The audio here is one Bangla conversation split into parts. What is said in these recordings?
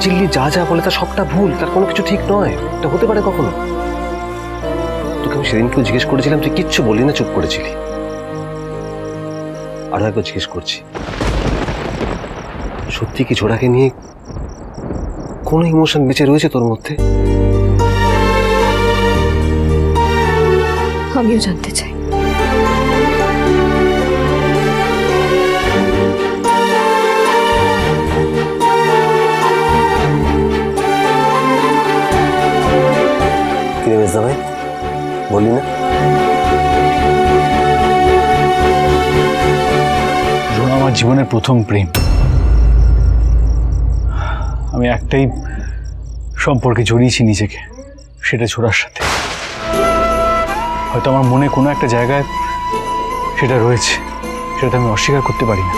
চিল্লি যা যা বলে তা সবটা ভুল, তার কোনো কিছু ঠিক নয়। এটা হতে পারে কখনো? তোকে আমি সেদিনকেও জিজ্ঞেস করেছিলাম, তুই কিচ্ছু বলি না, চুপ করেছিলি। আরও একবার জিজ্ঞেস করছি। সত্যি কি ছোড়াকে নিয়ে কোনো ইমোশন বেঁচে রয়েছে তোর মধ্যে? আমিও জানতে চাই। কিরে মেজদা ভাই বলি না আমার জীবনের প্রথম প্রেম। আমি একটাই সম্পর্কে জড়িয়েছি নিজেকে, সেটা ছোড়ার সাথে। হয়তো আমার মনে কোনো একটা জায়গায় সেটা রয়েছে সেটা আমি অস্বীকার করতে পারি না।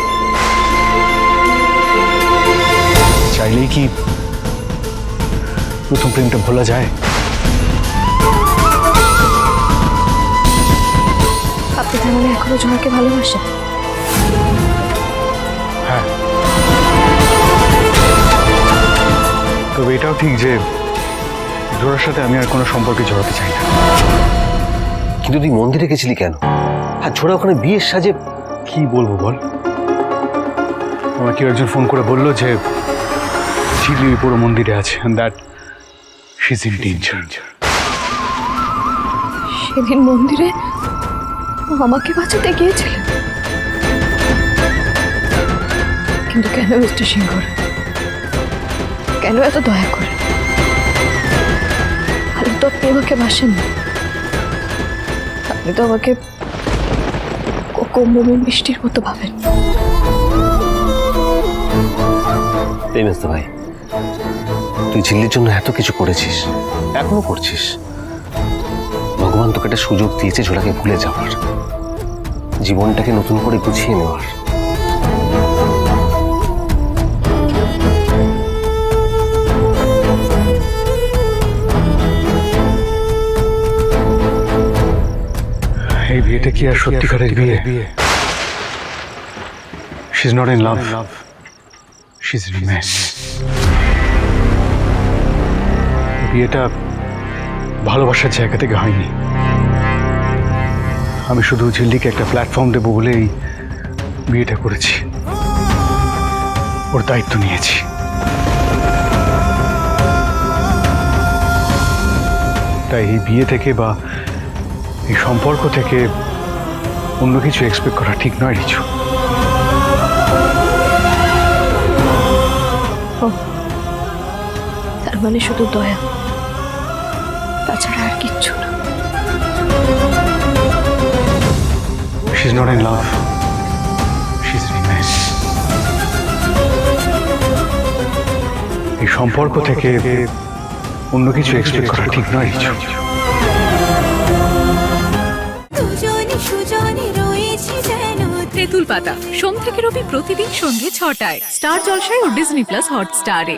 চাইলেই কি প্রথম প্রেমটা ভোলা যায়? এখনও জোনাকে ভালোবাসেন হ্যাঁ। তবে এটাও ঠিক যে জোড়ার সাথে আমি আর কোনো সম্পর্কে জড়াতে চাই না। কিন্তু তুই মন্দিরে গেছিলি কেন? আর ছোড়া ওখানে বিয়ের সাজে কি বলব বল? আমাকে একজন ফোন করে বলল যে চিলি পুরো মন্দিরে আছে দ্যাট ইন ডেঞ্জার সেদিন মন্দিরে? আমাকে বাঁচাতে গিয়েছিলেন কিন্তু কেন মিস্টার সিংহর কেন এত দয়া করে? আমি তো আপনি আমাকে বাসেন না আপনি তো আমাকে কোমল মিষ্টির মতো ভাবেন। এই মেজদা ভাই, তুই ঝিল্লির জন্য এত কিছু করেছিস, এখনও করছিস? একটা সুযোগ দিয়েছে ঝোলাকে ভুলে যাওয়ার। জীবনটাকে নতুন করে গুছিয়ে নেওয়ার। এই বিয়েটা কি আর সত্যিকারের বিয়ে? She is not in love she is in বিয়েটা ভালোবাসার জায়গা থেকে হয়নি। আমি শুধু ঝিল্লিকে একটা প্ল্যাটফর্ম দেবো বলেই বিয়েটা করেছি। ওর দায়িত্ব নিয়েছি। তাই এই বিয়ে থেকে বা এই সম্পর্ক থেকে অন্য কিছু এক্সপেক্ট করা ঠিক নয়, রিচু। তার মানে শুধু দয়া। তাছাড়া আর কিচ্ছু না। Not in love she is in mess এই সম্পর্ক থেকে অন্য কিছু এক্সপেক্ট করা ঠিক নয় যেন তেঁতুল পাতা সোম থেকে রবি প্রতিদিন সন্ধ্যে ছটায়। স্টার জলসায় ও ডিজনি প্লাস হটস্টারে।